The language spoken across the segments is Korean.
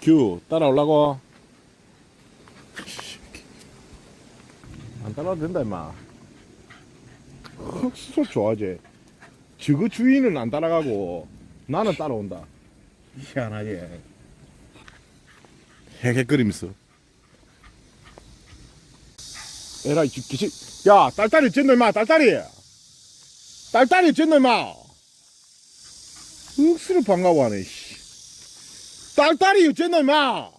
규 따라올라고. 안 따라와도 된다 임마. 흑수소 좋아하지? 저거 주인은 안 따라가고 나는 따라온다. 희한하지 헤헤거리면서 에라이 기시 야 딸딸이 찐너 임마 딸딸이. 딸딸이 찐너 임마. 흑수를 반가워하네 씨 딸딸이 어쨌노 임마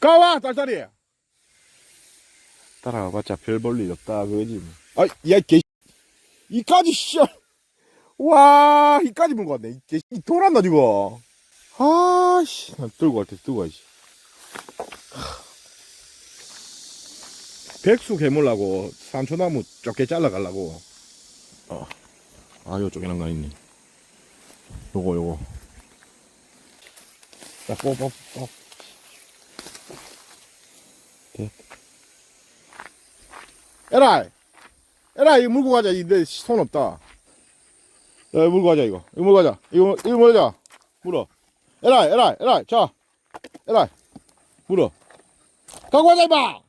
가와 딸딸이. 따라가봤자 별 볼 일 없다 그거지 뭐. 아야개 이까지 씨와 이까지 문거 같네. 이개 이 돌았나 지금 아씨. 들고 갈때 들고 가야지. 백수 개물라고 산초나무 좁게 잘라가려고. 어. 아 요쪽에 난거 있네. 요거 요거 자, 뽑아, 뽑아. 돼. 에라이! 에라이, 이거 물고 가자. 내손 없다. 야, 이거 물고 가자, 이거. 이거 물고 가자. 이거, 이거 물고 가자. 물어. 에라이, 에라이, 에라이. 자. 에라이. 물어. 갖고 가자, 임마!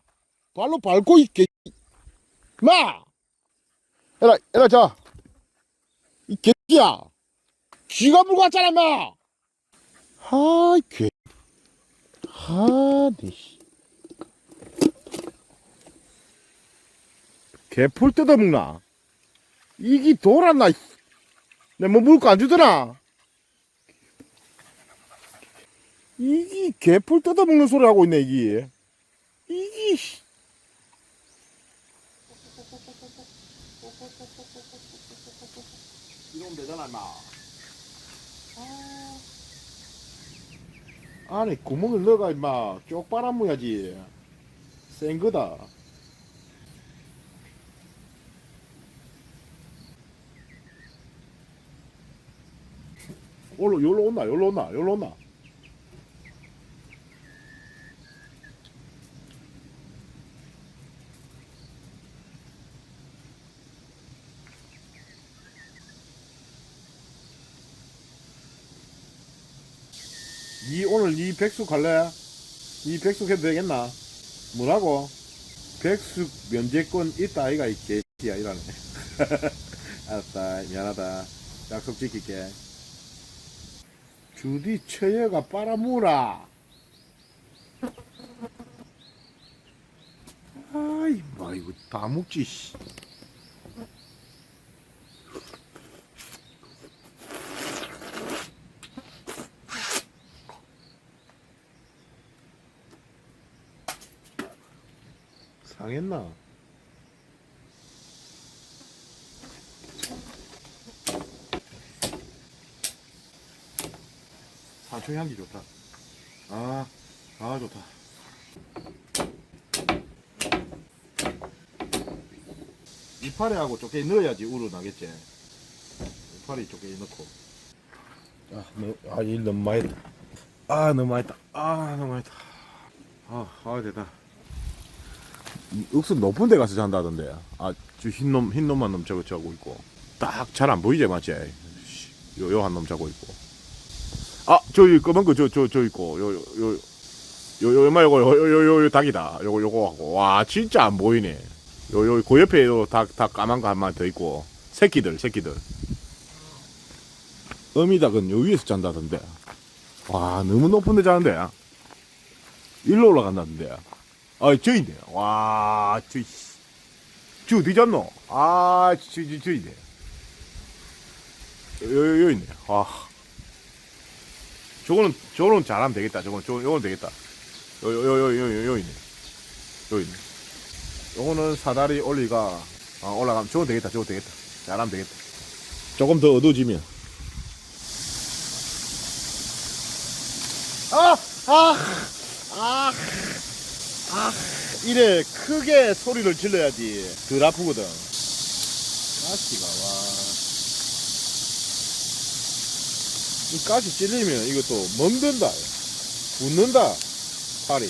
발로 밟고, 이 개. 마! 에라이, 에라이, 자. 이 개야. 쥐가 물고 왔잖아, 임마! 하이 개. 하네 씨. 개풀 뜯어먹나? 이기 돌았나? 내뭐 물고 안 주더나? 이기 개풀 뜯어먹는 소리 하고 있네 이기. 이기. 씨. 이러면 되잖아 임마. 안에 구멍을 넣어가 임마. 쪽 빨아무야지. 센 거다. 올로 여기로 온나 여기로 온나 여기로 온나 니 오늘 니 백숙 갈래? 니 백숙 해도 되겠나? 뭐라고? 백숙 면제권 있다 아이가 이 개야 이라네 알았다 미안하다 약속 지킬게 주디 처여가 빨아무라 아이 마 이거 다 묵지 씨. 상했나? 산초 향기 좋다. 아, 아 좋다. 이파리하고 쪼개 넣어야지 우루 나겠지. 이파리 쪼개 넣고. 아, 너, 아, 일 너무 많이 했다. 아, 너무 많이 했다. 아, 너무 많이 했다. 아, 아, 됐다. 이 억수 높은 데 가서 잔다던데. 아, 저 흰놈, 흰놈만 놈 저거 자고 있고. 딱 잘 안 보이지, 맞지? 요, 요 한 놈 자고 있고. 아, 저기 검은 거, 저, 저, 저 있고. 요, 요, 요, 요, 요, 요마 요거, 요, 요, 요, 요, 닭이다. 요거, 요거 하고. 와, 진짜 안 보이네. 요, 요, 그 옆에 요 닭, 닭 까만 거 한 마리 더 있고. 새끼들, 새끼들. 어미닭은 요 위에서 잔다던데. 와, 너무 높은 데 자는데. 일로 올라간다던데. 아, 저 있네. 와, 저, 씨. 저 어디 잤노? 아, 저, 저, 저 있네. 요, 요, 요 있네. 와. 저거는, 저거는 잘하면 되겠다. 저거는, 저거, 요거는 되겠다. 요, 요, 요, 요, 요, 요 있네. 요 있네. 요거는 사다리 올리가, 어, 올라가면, 저거 되겠다. 저거 되겠다. 잘하면 되겠다. 조금 더 어두워지면. 아! 아! 아! 아, 이래 크게 소리를 질러야지 덜 아프거든. 가시가 와. 이 가시 찔리면 이것도 멍든다. 웃는다. 팔이.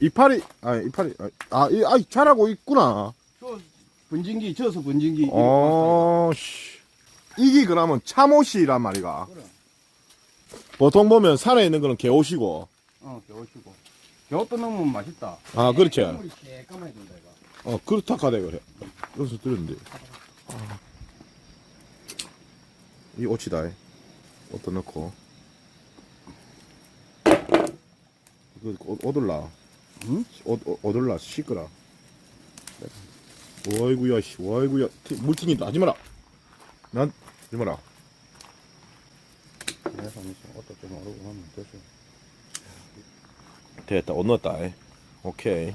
이 팔이 아니 이 팔이 아, 이, 아 잘하고 있구나. 저 분진기 저서 분진기 어, 씨. 이게 그러면 참옷이란 말이가. 그래. 보통 보면 산에 있는 거는 개옷이고 어, 겨우시고. 겨우또 넣으면 맛있다. 아 그렇지. 국물이 새까마야 된다, 이거. 어 그렇다 카대 그래. 그래서 들었는데. 아. 이 옷이다. 옷도 넣고. 이거 옷, 옷을라. 응? 옷, 옷, 옷을라 시끄라 와이구야 씨 와이구야. 티- 물 튀긴다. 하지 마라. 난 하지 마라. 그래서 무슨 옷도 좀 오르고 하면 됐어. 됐다 이. 오케이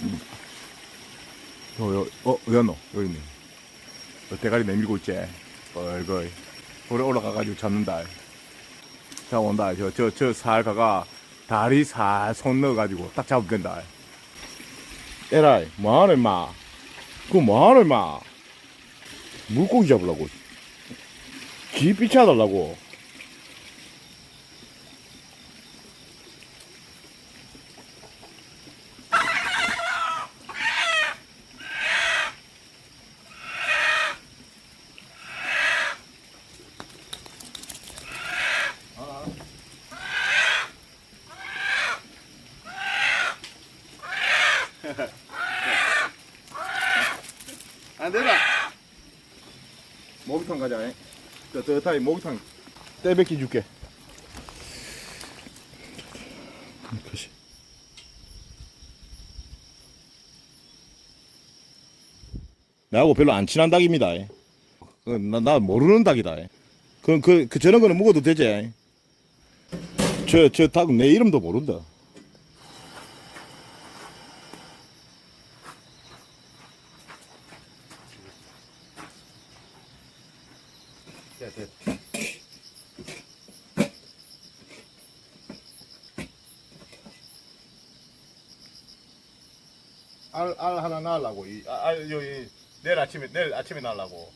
음. 어, 여, 어, 어디 갔노? 여기 있네. 너 대가리 내밀고 있지? 얼거이. 돌에 올라가가지고 잡는다. 자, 온다. 저, 저, 저 살 가가 다리 살손 넣어가지고 딱 잡으면 된다. 에라이, 뭐하노, 임마? 그거 뭐하노, 임마? 물고기 잡으려고. 기 삐쳐달라고. 안 되나? 목욕탕 가자. 잉. 저 뜨뜻하게 목욕탕 떼백기 줄게. 그시. 나하고 별로 안 친한 닭입니다. 잉. 그, 나, 나 모르는 닭이다. 잉. 그, 그, 그 저런 거는 먹어도 되지. 잉. 저, 저 닭은 내 이름도 모른다. 야, 됐. 알, 알 하나 낳으려고. 이, 아, 알, 여기, 내일 아침에, 내일 아침에 낳으려고.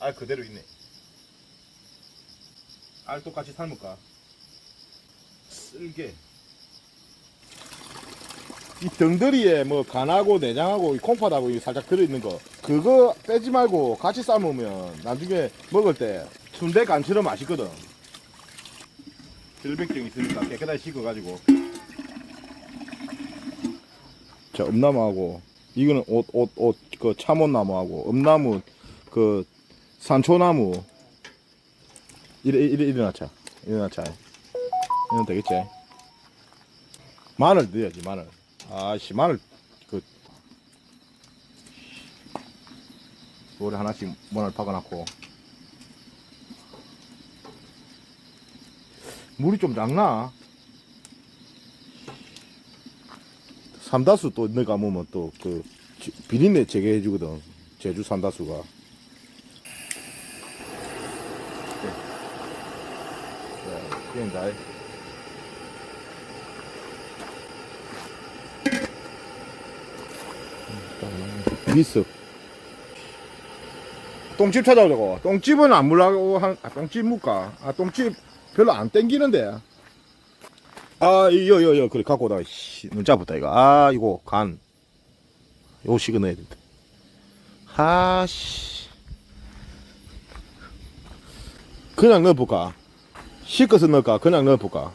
알 그대로 있네. 알 똑같이 삶을까? 쓸게. 이 덩더리에 뭐 간하고 내장하고 이 콩팥하고 이 살짝 들어있는 거 그거 빼지 말고 같이 삶으면 나중에 먹을 때 순대 간처럼 맛있거든. 결백증 있으니까 깨끗하게 씻어가지고. 자 엄나무하고 이거는 옷 옷 옷 그 참옷나무하고 엄나무 그 산초나무. 이래 이래 이래 놨자. 이러면 되겠지? 마늘 넣어야지 마늘 아씨 마늘 그 요리 하나씩 마늘 박아놨고. 물이 좀 작나? 삼다수 또 넣어 감으면 또 그 비린내 제거해 주거든. 제주 삼다수가. 자, 그냥 미스 똥집 찾아오자고. 똥집은 안 물라고 한 아, 똥집 묵까? 아 똥집 별로 안 땡기는데. 아 이거 이거 그래 갖고 오다 씨, 눈 잡았다 이거. 아 이거 간. 요거 식어 넣어야 된다 아 씨. 그냥 넣어볼까? 씻어서 넣을까? 그냥 넣어볼까?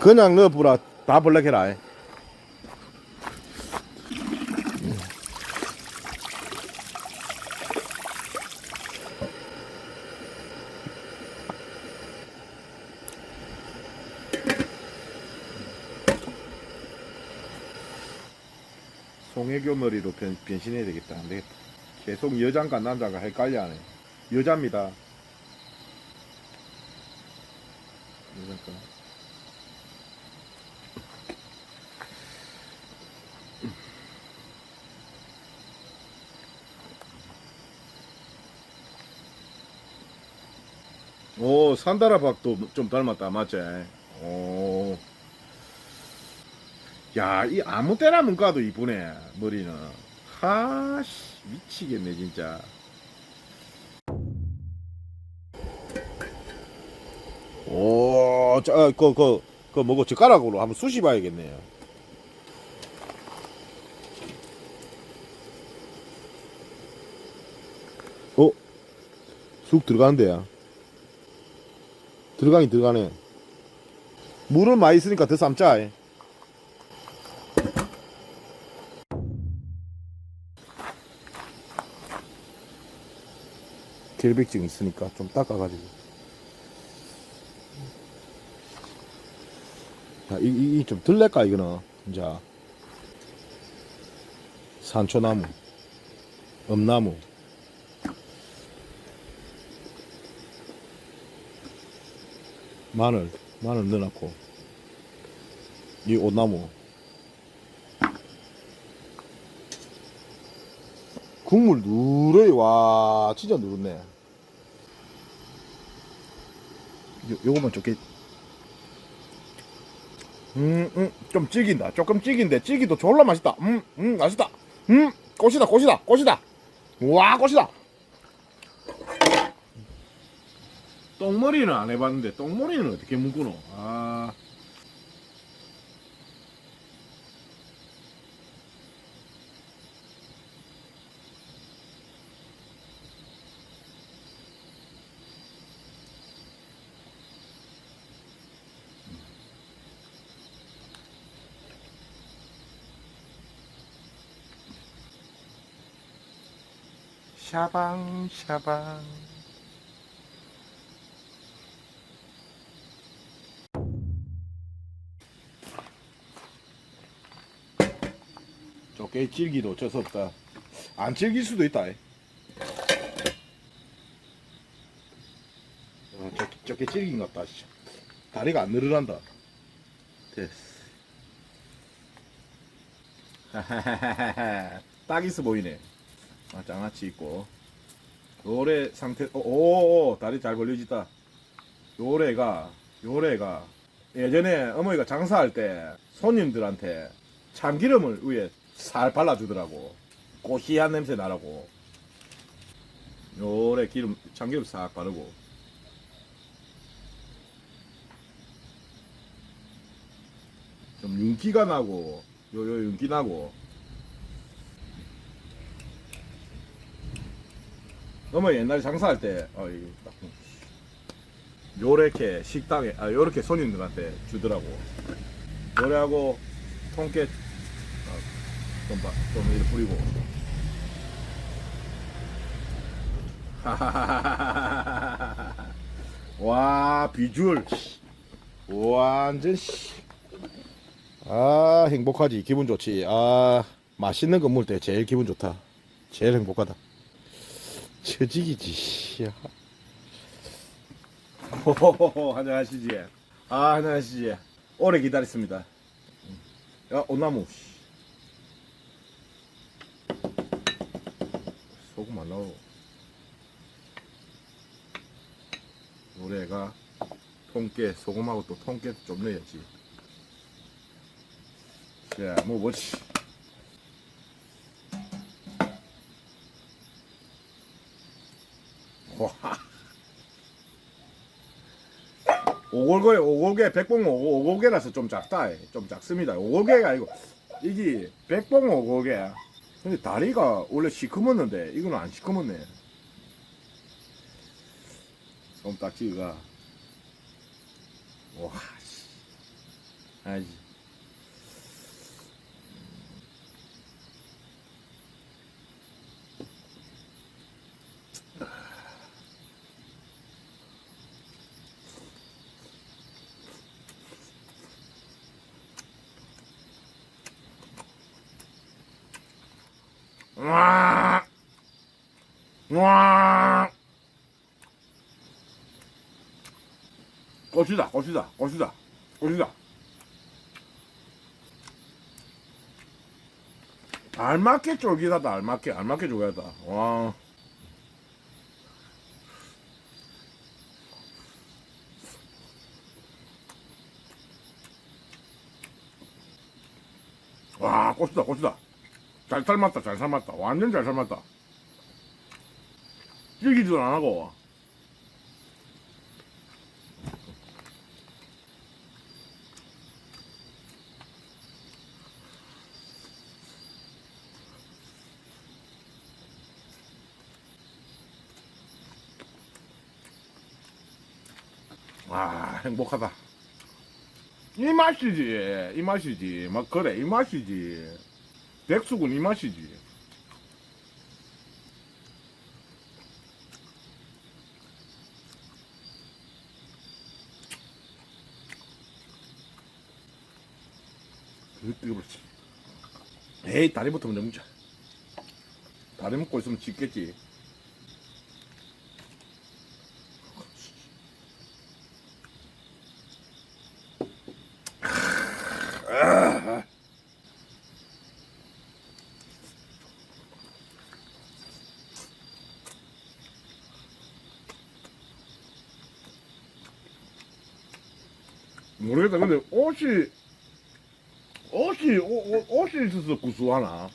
그냥 넣어보라. 다 벌레해라 송혜교 머리로 변, 변신해야 되겠다. 안 되겠다. 계속 여장과 남장과 헷갈려 하네. 여자입니다. 여자가. 오, 산다라 박도 좀 닮았다, 맞지? 오. 야, 이 아무 때나 문과도 이쁘네, 머리는. 하씨, 미치겠네, 진짜. 오, 자, 어, 그, 그, 그, 뭐고, 젓가락으로 한번 쑤시 봐야겠네요. 어? 쑥 들어가는데야. 들어가긴 들어가네. 물을 많이 쓰니까 더 삶자. 예. 결백증 있으니까 좀 닦아가지고. 자, 이, 이, 이 좀 들릴까, 이거는. 이제. 산초나무. 엄나무. 마늘, 마늘 넣어놨고. 이 옷나무. 국물 누러요. 와, 진짜 누렇네. 요, 요거만 좋게. 음, 음, 좀 찌긴다. 조금 찌긴데, 찌기도 졸라 맛있다. 음, 음, 맛있다. 음, 꽃이다, 꽃이다, 꽃이다. 와, 꽃이다. 똥머리는 안 해봤는데, 똥머리는 어떻게 묶노? 아. 샤방, 샤방. 쪼개 질기도 어쩔 수 없다. 안 질길 수도 있다. 이. 아, 쪼, 쪼개 질긴 것 같다. 씨. 다리가 안 늘어난다. 됐어. 딱 있어 보이네. 아, 장아찌 있고. 요래 상태, 오, 오, 오, 다리 잘 벌려지다. 요래가, 요래가, 예전에 어머니가 장사할 때 손님들한테 참기름을 위에 살 발라주더라고. 고시한 냄새 나라고. 요래 기름, 참기름 싹 바르고. 좀 윤기가 나고, 요, 요 윤기 나고. 어머니 옛날에 장사할 때, 어, 요렇게 식당에, 아, 요렇게 손님들한테 주더라고. 요래하고, 통깨, 어, 좀, 봐, 좀 이렇게 뿌리고. 와, 비주얼. 완전, 씨. 아, 행복하지. 기분 좋지. 아, 맛있는 거 먹을 때 제일 기분 좋다. 제일 행복하다. 처지기지. 씨야. 호호호호 한잔 하시지. 아 한잔 하시지. 오래 기다렸습니다. 야 오나무. 씨. 소금 안 나오고. 노래가 통깨 소금하고 또 통깨 좀 넣어야지. 자, 뭐 뭐지? 와. 오골개 오골개 백봉 오골, 오골개라서 좀 작다 좀 작습니다. 오골개가 아니고 이게 백봉 오골개. 근데 다리가 원래 시커먼는데 이거는 안 시커먼네. 솜딱지가. 와 씨. 아이 와, 와, 꽃이다, 꽃이다, 꽃이다, 꽃이다. 알맞게 쫄깃하다, 알맞게, 알맞게 쫄깃하다. 와. 와, 꽃이다, 꽃이다. 잘 삶았다, 잘 삶았다. 완전 잘 삶았다. 질기지도 안 하고. 아 행복하다 이 맛이지 이 맛이지 막 그래 이 맛이지 백숙은 이 맛이지. 그렇지 그렇지 에이 다리부터 먼저 먹자 다리 먹고 있으면 짖겠지 모르겠다. 근데 옷이 옷이 옷, 옷, 옷이 있어서 구수하나?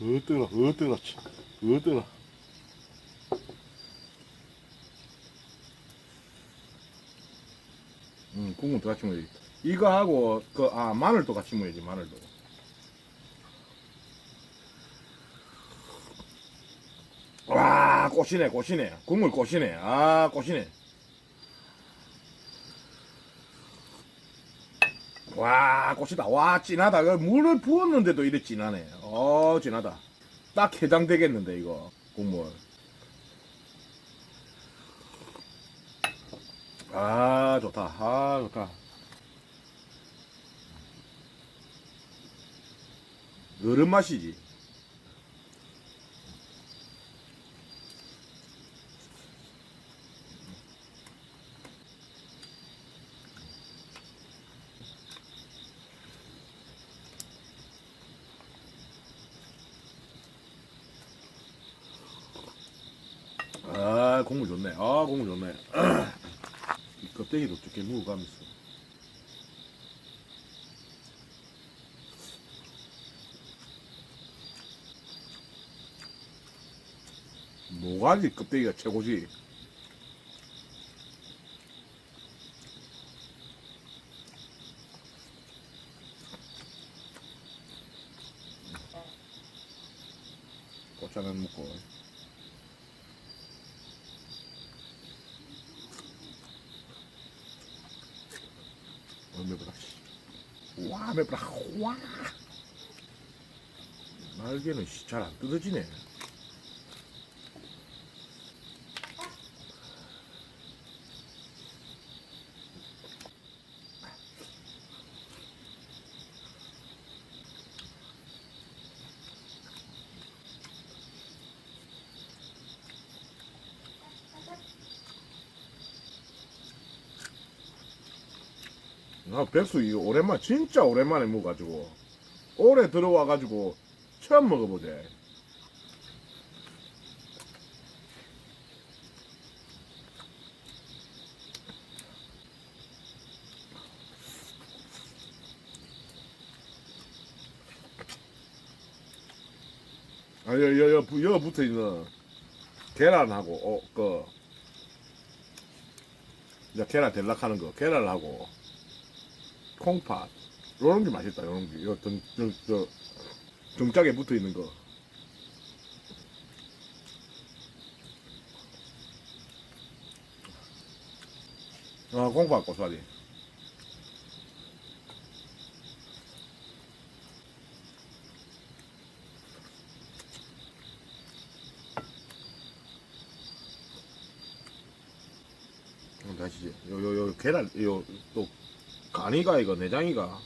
어뜨라 어뜨라 어뜨라 음 국물도 같이 먹어야지 이거 하고 그 아 마늘도 같이 먹어야지 마늘도 와 꽃이네 꽃이네. 국물 꽃이네. 아 꽃이네. 와 꽃이다. 와 진하다. 그 물을 부었는데도 이래 진하네. 어 진하다. 딱 해장되겠는데 이거. 국물. 아 좋다. 아 좋다. 어른 맛이지 아 국물 좋네. 아 국물 좋네. 이 껍데기도 두께 무가면서 모가지 껍데기가 최고지 고추는 먹고 어, 매보다. 와, 매보다. 와. 날개는 잘 안 뜯어지네. 나 백수 이거 오랜만 진짜 오랜만에 먹어가지고 올해 들어와가지고 처음 먹어보재. 아, 여, 여, 여, 여 붙어 있는 계란하고, 어, 그, 이제 계란 대락하는 거, 계란하고, 콩팥 요런 게 맛있다 요런 게 이거 등, 등, 저, 등짝에 붙어 있는 거 아, 콩팥 고사리. 어, 다시지. 요, 요, 요, 계란, 요, 또, 간이가 이거 내장이가.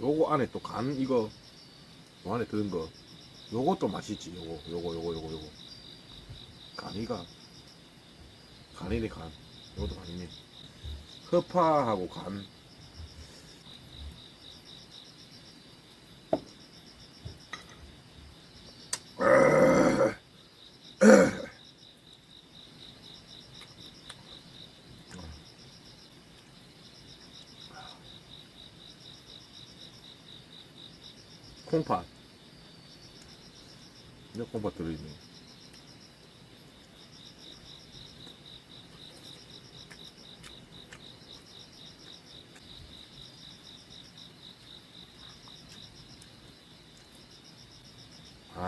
요거 안에 또 간 이거 요 안에 드는 거. 요것도 맛있지 요거. 요거 요거 요거 요거. 간이가. 간이네 간. 요것도 간이네. 허파하고 간 콩팥 이제 콩팥 들어있네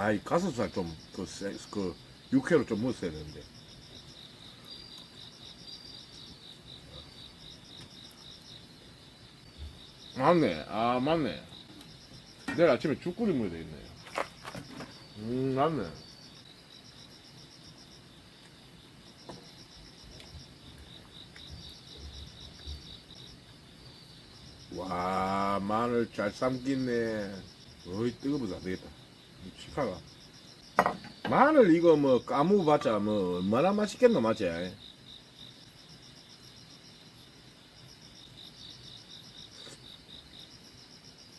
아 아이 가슴살 좀그 그 육회로 좀 먹었어야 되는데. 맞네. 아 맞네. 내일 아침에 죽 끓여 먹어야 되겠네. 음 맞네. 와 마늘 잘 삶겠네. 어이 뜨거워서 안 되겠다. 치카가. 마늘 이거 뭐 까무봤자 뭐 얼마나 맛있겠노 맞지?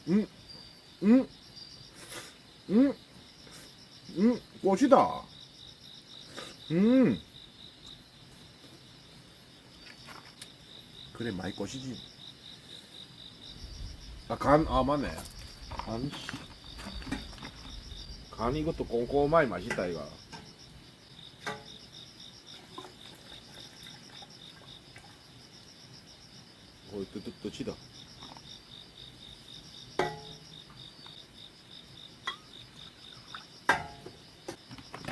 음, 음, 음, 음, 꽃이다. 음. 그래, 많이 꽃이지. 아, 간, 아, 맞네. 간, 씨. 간 이 것도 꼼꼼하게 맛있다, 이거. 어, 뜨, 뜨, 뜨치다.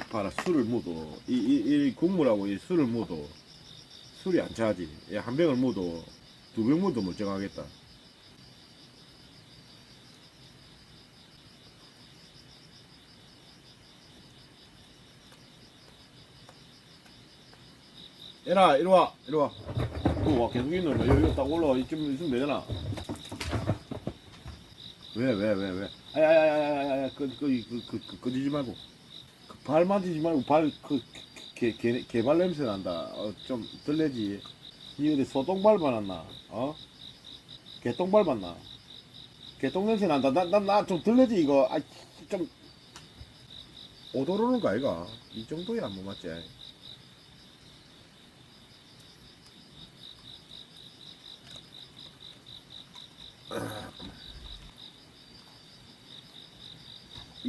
봐라 술을 묻어. 이, 이, 이 국물하고 이 술을 묻어. 술이 안 차지. 이한 병을 묻어. 두 병 묻어 멀쩡하겠다 얘나 이리 와 이리와 와 계속 있는 거야 여기 딱 올라와 이쯤 있으면 되잖아 왜 왜 왜 왜 아야야야야야 그그그그 끄지지 말고 그 발 만지지 말고 발그개 개발 냄새 난다. 어, 좀 들레지. 니 어디 소똥 밟아놨나? 어? 개똥 밟았나? 개똥 냄새 난다. 나나나 좀 들레지 이거. 아좀 오도로는 거 아이가? 이 정도야 뭐 맞지?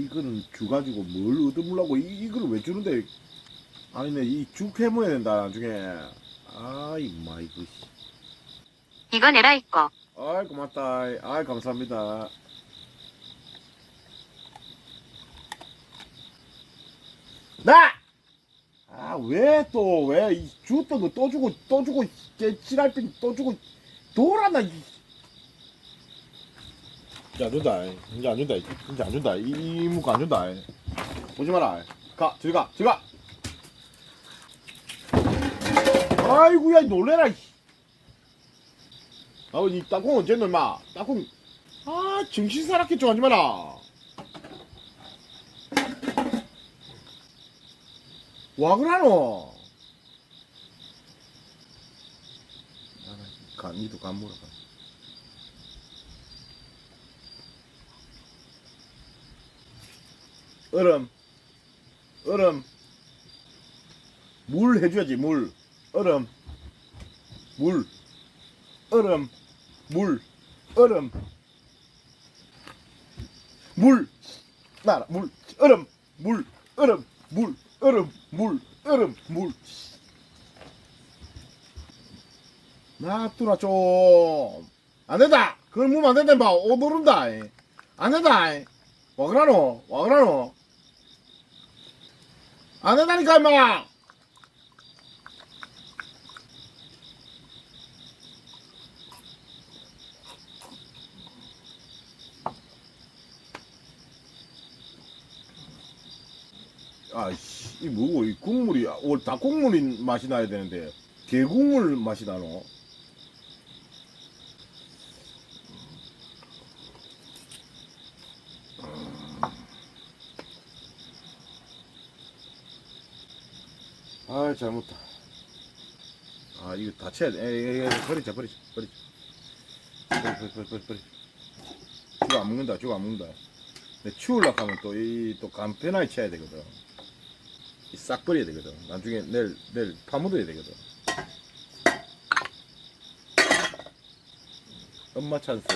이거는 주 가지고 뭘 얻어물라고 이, 이거를 왜 주는데 아니네 이죽 해먹어야 된다 나중에 아이 마 이거 씨. 이거 내라 이 거. 아이 고맙다 아이 감사합니다 나! 아 왜 또왜 줬던 거 또 주고 또 주고 개 지랄병 또 주고 돌아나 이. 이제 안 준다 이제 안 준다. 이제 안 준다. 이, 이 무거 안 준다. 오지 마라. 가. 저리 가. 저리 가. 아이고야 놀래라 이. 아버지 땅콩 언제 넣마? 땅콩. 아 정신 사납게 좀 하지 마라. 와 그러노? 간 니도 간 물어 가. 얼음 얼음. 물 해줘야지 물. 얼음 물. 얼음 물. 얼음. 물. 나라 물. 얼음 물. 얼음 물. 얼음 물. 얼음 물. 놔두라 좀 안 된다. 그걸 무면 안 된다. 임마 오버른다. 안 된다. 와 그러노 와 그러노 안 된다니까 임마 아이씨, 이 뭐고, 이 국물이, 올 닭국물인 맛이 나야 되는데, 개국물 맛이 나노? 아, 잘못다. 아, 이거 다 쳐야 돼. 에이, 버리자, 버리자, 버리자. 버리, 버리, 버리, 버리, 버리. 죽안 먹는다, 죽안 먹는다. 근데 치우려고 하면 또, 이, 또 간편하게 쳐야 되거든. 이싹 버려야 되거든. 나중에 내일, 내일 파묻어야 되거든. 엄마 찬스.